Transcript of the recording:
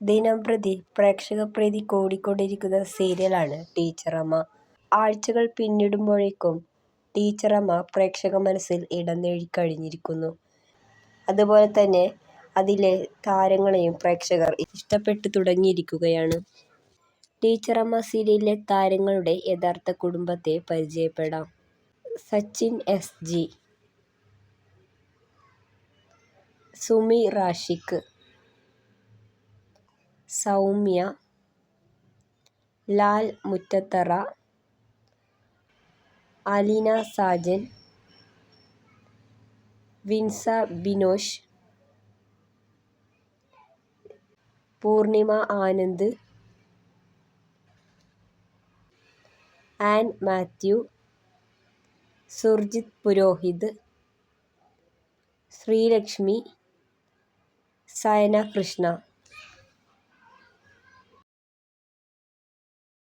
ദിനംപ്രതി പ്രേക്ഷകപ്രീതി കൂടിക്കൊണ്ടിരിക്കുന്ന സീരിയലാണ് ടീച്ചറമ്മ. ആഴ്ചകൾ പിന്നിടുമ്പോഴേക്കും ടീച്ചറമ്മ പ്രേക്ഷക മനസ്സിൽ ഇടം അതുപോലെ തന്നെ അതിലെ താരങ്ങളെയും പ്രേക്ഷകർ ഇഷ്ടപ്പെട്ടു തുടങ്ങിയിരിക്കുകയാണ്. ടീച്ചറമ്മ സീരിയലിലെ താരങ്ങളുടെ യഥാർത്ഥ കുടുംബത്തെ പരിചയപ്പെടാം. Sachin S. G, Sumi Rashiq, Soumya, Lal Muttathara, Aleena Sajan, Vinsa Binosh Poornima Anand, Ann Mathew, Surjith Purohit, Sreelakshmi, Sayana Krishna.